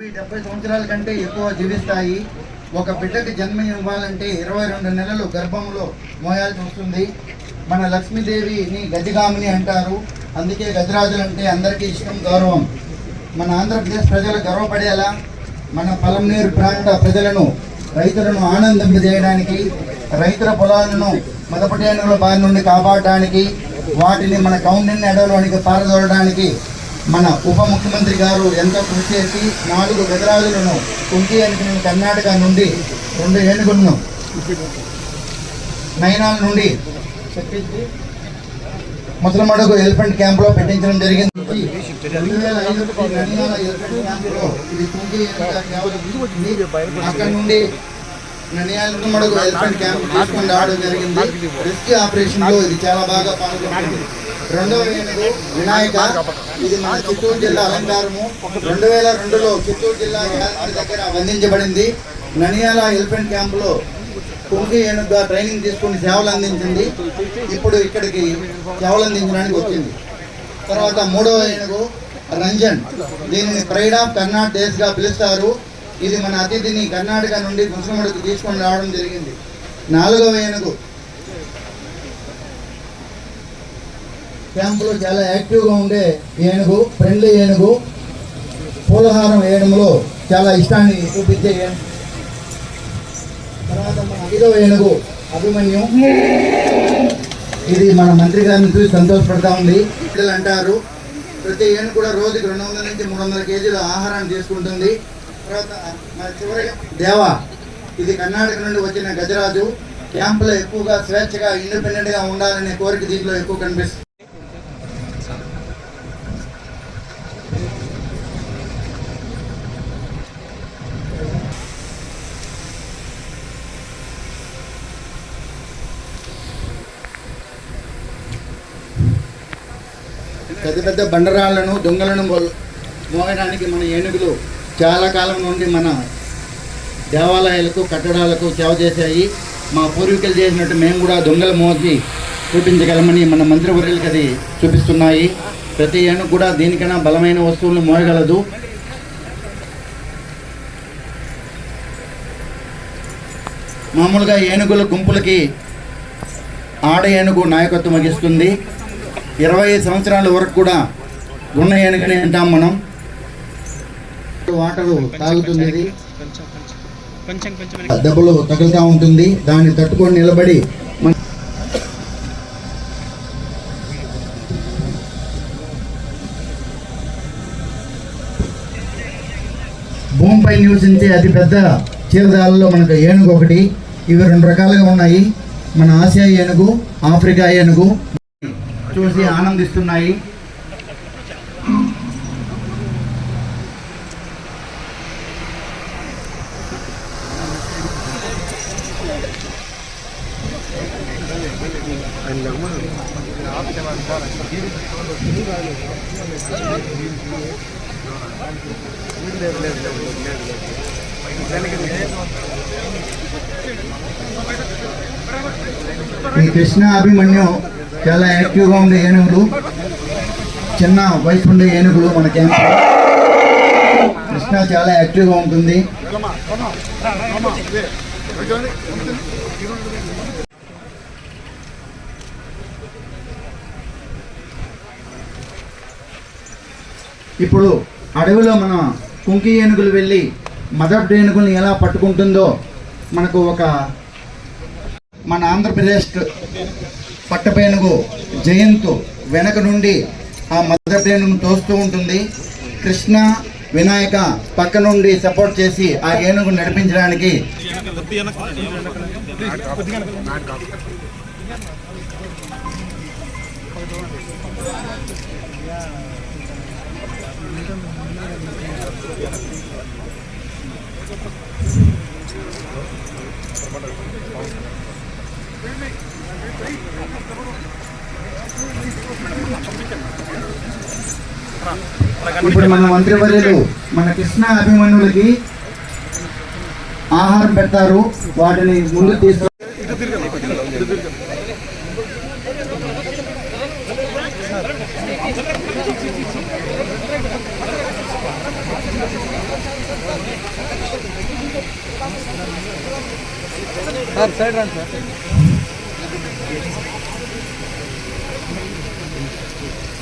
డెబ్బై సంవత్సరాల కంటే ఎక్కువ జీవిస్తాయి. ఒక బిడ్డకి జన్మ ఇవ్వాలంటే ఇరవై రెండు నెలలు గర్భంలో మోయాల్సి వస్తుంది. మన లక్ష్మీదేవిని గజగామిని అంటారు. అందుకే గజరాజులు అంటే అందరికీ ఇష్టం గౌరవం. మన ఆంధ్రప్రదేశ్ ప్రజలు గర్వపడేలా మన పలంనేరు ప్రాంత ప్రజలను రైతులను ఆనందింపజేయడానికి రైతుల పొలాలను మదపటేనుల బారి నుండి కాపాడడానికి వాటిని మన కౌండిన్య అడవులోనికి పారదోడడానికి మన ఉప ముఖ్యమంత్రి గారు ఎంతో కృషి చేసి నాలుగు గజరాజులను కుంకి అనుకుని కర్ణాటక నుండి రెండు ఏనుగులను నయనాల నుండి తెప్పించి ముసలమడుగు ఎలిఫెంట్ క్యాంప్లో పెట్టించడం జరిగింది. అక్కడ నుండి నన్యాలకు మడుగు ఎలిఫెంట్ క్యాంప్ తీసుకుని రావడం జరిగింది. రెస్క్యూ ఆపరేషన్లో ఇది చాలా బాగా పాల్గొంటుంది రెండవ ఏనుగు వినాయక ఇది మన చిత్తూరు జిల్లా అలంకారము. రెండు వేల రెండులో చిత్తూరు జిల్లా దగ్గర వందించబడింది ననియాల ఎలిఫెంట్ క్యాంపులో కుంకి ఏనుగుగా ట్రైనింగ్ తీసుకుని సేవలు అందించింది. ఇప్పుడు ఇక్కడికి సేవలు అందించడానికి వచ్చింది. తర్వాత మూడవ ఏనుగు రంజన్ దీనిని ప్రైడ్ ఆఫ్ కర్ణాటక డేస్గా పిలుస్తారు. ఇది మన అతిథిని కర్ణాటక నుండి ముసలముడికి తీసుకొని రావడం జరిగింది. నాలుగవ ఏనుగు క్యాంపులో చాలా యాక్టివ్గా ఉండే ఏనుగు ఫ్రెండ్లీ ఏనుగు పూలహారం వేయడంలో చాలా ఇష్టాన్ని చూపించే ఏనుగు తర్వాత మన ఐదవ ఏనుగు అభిమన్యు. ఇది మన మంత్రి గారిని చూసి సంతోషపడతా ఉంది. పిల్లలు అంటారు ప్రతి ఏనుగు కూడా రోజుకి రెండు వందల నుంచి మూడు వందల కేజీల ఆహారాన్ని తీసుకుంటుంది తర్వాత మన చివరి దేవ ఇది కర్ణాటక నుండి వచ్చిన గజరాజు. క్యాంపులో ఎక్కువగా స్వేచ్ఛగా ఇండిపెండెంట్గా ఉండాలనే కోరిక దీంట్లో ఎక్కువ కనిపిస్తుంది. పెద్ద పెద్ద బండరాళ్ళను దొంగలను మోయడానికి మన ఏనుగులు చాలా కాలం నుండి మన దేవాలయాలకు కట్టడాలకు సేవ చేశాయి. మా పూర్వీకులు చేసినట్టు మేము కూడా దొంగలు మోసి చూపించగలమని మన మంత్రివర్యులకి అది చూపిస్తున్నాయి. ప్రతి ఏనుగు కూడా దీనికన్నా బలమైన వస్తువులను మోయగలదు. మామూలుగా ఏనుగుల గుంపులకి ఆడ ఏనుగు నాయకత్వం వహిస్తుంది. ఇరవై సంవత్సరాల వరకు కూడా ఉన్న అంటాం మనం. వాటరు తాగుతుంది దెబ్బలు తగులుతూ ఉంటుంది. దాన్ని తట్టుకొని నిలబడి భూమిపై నివసించే అతి పెద్ద చీరదాలలో మనకు ఏనుగు ఒకటి. ఇవి రెండు రకాలుగా ఉన్నాయి. మన ఆసియా ఏనుగు ఆఫ్రికా ఏనుగు. చూసి ఆనందిస్తున్నాయి. కృష్ణ అభిమన్యు చాలా యాక్టివ్గా ఉండే ఏనుగులు చిన్న వయసు ఉండే ఏనుగులు మన క్యాంప్ కృష్ణ చాలా యాక్టివ్గా ఉంటుంది. ఇప్పుడు అడవిలో మన కుంకి ఏనుగులు వెళ్ళి మదర్ ఏనుగులను ఎలా పట్టుకుంటుందో మనకు ఒక మన ఆంధ్రప్రదేశ్ పట్టపేనుగు జయంతు వెనక నుండి ఆ మదర్ ఏనుగును తోస్తూ ఉంటుంది. కృష్ణ వినాయక పక్క నుండి సపోర్ట్ చేసి ఆ ఏనుగు నడిపించడానికి ఇప్పుడు మన మంత్రివర్యులు మన కృష్ణ అభిమన్యులకి ఆహారం పెడతారు వాటిని ముందు తీసుకు సార్ సైడ్ రండి సార్ సార్ మీరు సైడ్ రండి సార్ మీరు సైడ్ రండి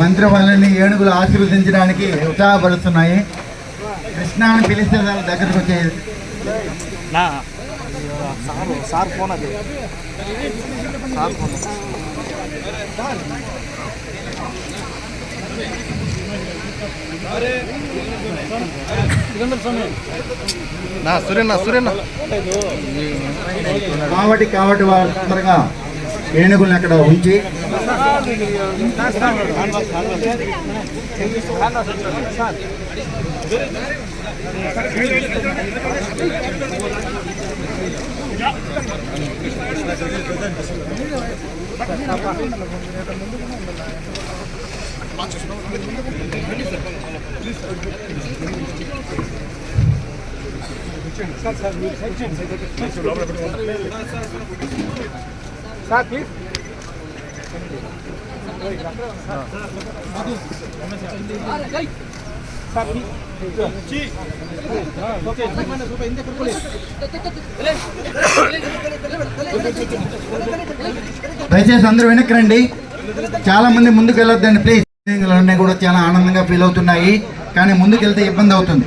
మంత్రి వాళ్ళని ఏనుగులు ఆశీర్వదించడానికి ఉత్సాహపడుతున్నాయి. కృష్ణాన్ని పిలిస్తే వాళ్ళ దగ్గరకు వచ్చేది నా సార్ సార్ ఫోన్ అది. Sir phone. నా సురేనా సురేనా. కాబట్టి కాబట్టి వాళ్ళు తొందరగా అక్కడ ఉంచి సార్ ప్లీజ్ దయచేసి అందరూ వెనక్కి రండి. చాలా మంది ముందుకు వెళ్ళొద్దండి ప్లీజ్ అన్నీ కూడా చాలా ఆనందంగా ఫీల్ అవుతున్నాయి. కానీ ముందుకెళ్తే ఇబ్బంది అవుతుంది.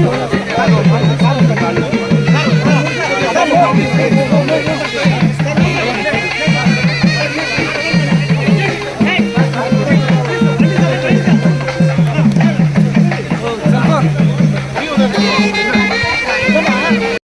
Gracias.